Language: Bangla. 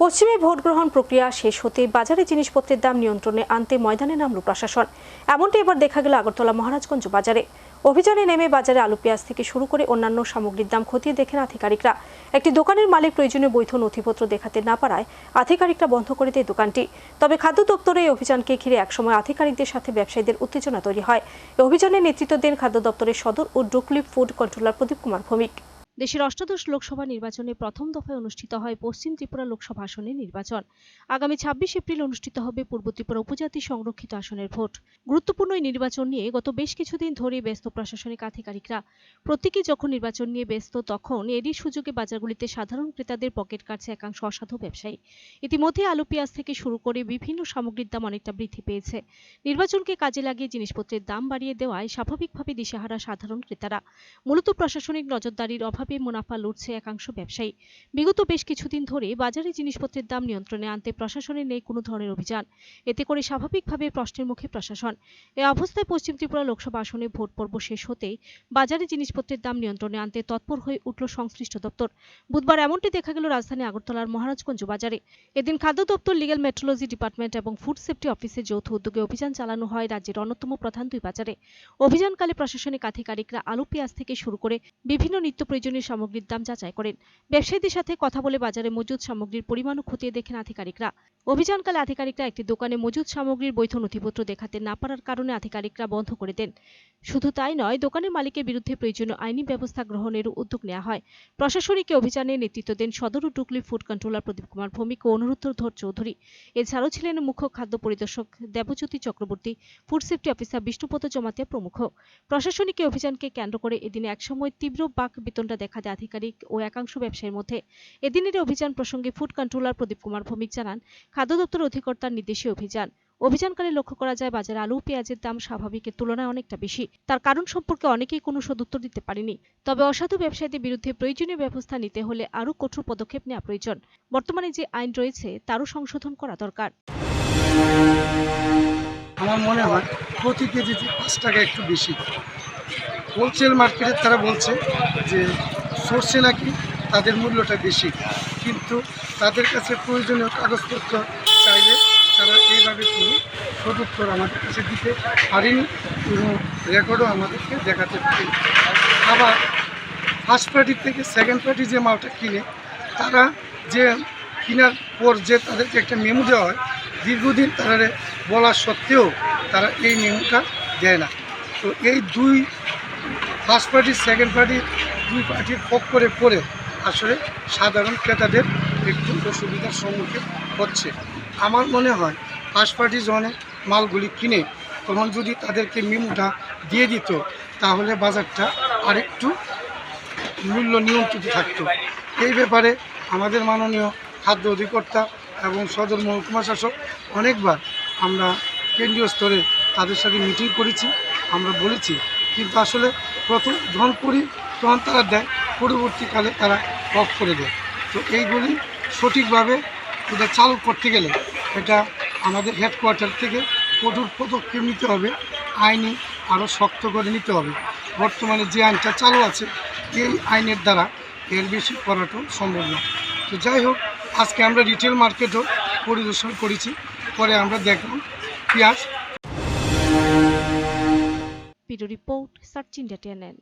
পশ্চিমে ভোট গ্রহণ প্রক্রিয়া শেষ হতে বাজারে জিনিসপত্রের দাম নিয়ন্ত্রণে আনতে ময়দানে নামল প্রশাসন। এমনটি এবার দেখা গেল আগরতলা মহারাজগঞ্জ বাজারে। অভিযানে নেমে বাজারে আলু, পেঁয়াজ থেকে শুরু করে অন্যান্য সামগ্রীর দাম খতিয়ে দেখেন আধিকারিকরা। একটি দোকানের মালিক প্রয়োজনীয় বৈধ নথিপত্র দেখাতে না পারায় আধিকারিকরা বন্ধ করে দেয় দোকানটি। তবে খাদ্য দপ্তরে এই অভিযানকে ঘিরে একসময় আধিকারিকদের সাথে ব্যবসায়ীদের উত্তেজনা তৈরি হয়। এই অভিযানে নেতৃত্ব দেন খাদ্য দপ্তরের সদর ও ডুকলি ফুড কন্ট্রোলার প্রদীপ কুমার ভৌমিক। দেশের অষ্টাদশ লোকসভা নির্বাচনে প্রথম দফায় অনুষ্ঠিত হয় পশ্চিম ত্রিপুরা লোকসভা আসনের নির্বাচন। আগামী ছাব্বিশ এপ্রিল অনুষ্ঠিত হবে পূর্ব ত্রিপুরা উপজাতি সংরক্ষিত আসনের ভোট। গুরুত্বপূর্ণ এই নির্বাচন নিয়ে গত বেশ কিছুদিন ধরে ব্যস্ত প্রশাসনিক আধিকারিকরা। প্রত্যেকেই যখন নির্বাচন নিয়ে ব্যস্ত, তখন এরই সুযোগে বাজারগুলিতে সাধারণ ক্রেতাদের পকেট কাটছে একাংশ অসাধু ব্যবসায়ী। ইতিমধ্যে আলু, পেঁয়াজ থেকে শুরু করে বিভিন্ন সামগ্রীর দাম অনেকটা বৃদ্ধি পেয়েছে। নির্বাচনকে কাজে লাগিয়ে জিনিসপত্রের দাম বাড়িয়ে দেওয়ায় স্বাভাবিকভাবে দিশেহারা সাধারণ ক্রেতারা। মূলত প্রশাসনিক নজরদারির অভাবে মুনাফা লুটছে একাংশ ব্যবসায়ী? বিগত বেশ কিছুদিন ধরে বাজারে জিনিসপত্রের দাম নিয়ন্ত্রণে আনতে প্রশাসনের নেই কোনো ধরনের অভিযান। এতে করে স্বাভাবিকভাবে প্রশ্নের মুখে প্রশাসন। এ অবস্থায় পশ্চিম ত্রিপুরা লোকসভা আসনে ভোট পর্ব শেষ হতেই বাজারে জিনিসপত্রের দাম নিয়ন্ত্রণে আনতে তৎপর হয়ে উঠল সংশ্লিষ্ট দপ্তর। বুধবার এমনটি দেখা গেল রাজধানী আগরতলার মহারাজগঞ্জ বাজারে। এদিন খাদ্য দপ্তর লিগ্যাল মেট্রোলজি ডিপার্টমেন্ট এবং ফুড সেফটি অফিসের যৌথ উদ্যোগে অভিযান চালানো হয় রাজ্যের অন্যতম প্রধান দুই বাজারে। অভিযানকালে প্রশাসনিক আধিকারিকরা আলু, পেঁয়াজ থেকে শুরু করে বিভিন্ন নিত্য প্রয়োজনীয় সামগ্রীর দাম যাচাই করেন। ব্যবসায়ীদের সাথে কথা বলে বাজারে মজুদ সামগ্রীর পরিমাণও খতিয়ে দেখেন আধিকারিকরা। অভিযানকালে আধিকারিকরা একটি দোকানে মজুদ সামগ্রীর বৈধ নথিপত্র দেখাতে না পারার কারণে আধিকারিকরা বন্ধ করে দেন। শুধু তাই নয়, দোকানের মালিকের বিরুদ্ধে প্রয়োজনীয় আইনি ব্যবস্থা গ্রহণেরও উদ্যোগ নেওয়া হয়। প্রশাসনিক অভিযানে নেতৃত্ব দেন সদর ও টুকলি ফুড কন্ট্রোলার প্রদীপ কুমার ভৌমিক ও অনুরুদ্ধধর চৌধুরী। এছাড়াও ছিলেন মুখ্য খাদ্য পরিদর্শক Debjyoti Chakraborty, food safety officer Bishnupada Jamatia প্রমুখ। প্রশাসনিক অভিযানকে কেন্দ্র করে এদিনে একসময় তীব্র বাক বিতণ্ডা দেখা দেয় আধিকারিক ও একাংশ ব্যবসায়ীর মধ্যে। এদিনের অভিযান প্রসঙ্গে ফুড কন্ট্রোলার প্রদীপ কুমার ভৌমিক জানান, খাদ্য দপ্তর অধিকর্তার নির্দেশে অভিযান। অভিযানকালে লক্ষ্য করা যায় বাজারে আলু পেঁয়াজের দাম স্বাভাবিকের তুলনায় অনেকটা বেশি। তার কারণ সম্পর্কে অনেকেই কোনো সদুত্তর দিতে পারেনি। তবে অসাধু ব্যবসায়ীদের বিরুদ্ধে প্রয়োজনীয় ব্যবস্থা নিতে হলে আরও কঠোর পদক্ষেপ নেওয়া প্রয়োজন। বর্তমানে যে আইন রয়েছে, তারও সংশোধন করা দরকার। আমার মনে হয় প্রতি কেজিতে পাঁচ টাকা একটু বেশি। হোলসেল মার্কেটে তারা বলছে যে সর্ষে নাকি তাদের মূল্যটা বেশি। কিন্তু তাদের কাছে প্রয়োজনীয় কাগজপত্র চাইলে তারা এইভাবে কোনো সদুত্তর আমাদের কাছে দিতে পারেনি, কোনো রেকর্ডও আমাদেরকে দেখাতে পারেনি। আবার ফার্স্ট পার্টি থেকে সেকেন্ড পার্টি যে মালটা কিনে, তারা যে কেনার পর যে তাদেরকে একটা মেমো দেওয়া হয়, দীর্ঘদিন তারা বলা সত্ত্বেও তারা এই মেমোটা দেয় না। তো এই দুই ফার্স্ট পার্টি, সেকেন্ড পার্টি, দুই পার্টির পক্ষরে পড়ে আসলে সাধারণ ক্রেতাদের একটু অসুবিধার সম্মুখীন হচ্ছে। আমার মনে হয় ফার্স্ট পার্টি যখন মালগুলি কিনে তখন যদি তাদেরকে মেমোটা দিয়ে দিত, তাহলে বাজারটা আরেকটু মূল্য নিয়ন্ত্রিত থাকতো। এই ব্যাপারে আমাদের মাননীয় খাদ্য অধিকর্তা এবং সদর মহকুমা শাসক অনেকবার আমরা কেন্দ্রীয় স্তরে তাদের সাথে মিটিং করেছি, আমরা বলেছি। কিন্তু আসলে প্রথম যখন করি তখন তারা দেয়, পরবর্তীকালে তারা অফ করে দেয়। তো এইগুলি সঠিকভাবে এটা চালু করতে গেলে এটা আমাদের হেডকোয়ার্টার থেকে কঠোর পদক্ষেপ নিতে হবে, আইনি আরও শক্ত করে নিতে হবে। বর্তমানে যে আইনটা চালু আছে, এই আইনের দ্বারা এর বেশি করাটাও সম্ভব না। তো যাই হোক, আজকে আমরা রিটেল মার্কেটও পরিদর্শন করেছি, পরে আমরা দেখলাম পেঁয়াজ video report search India TNN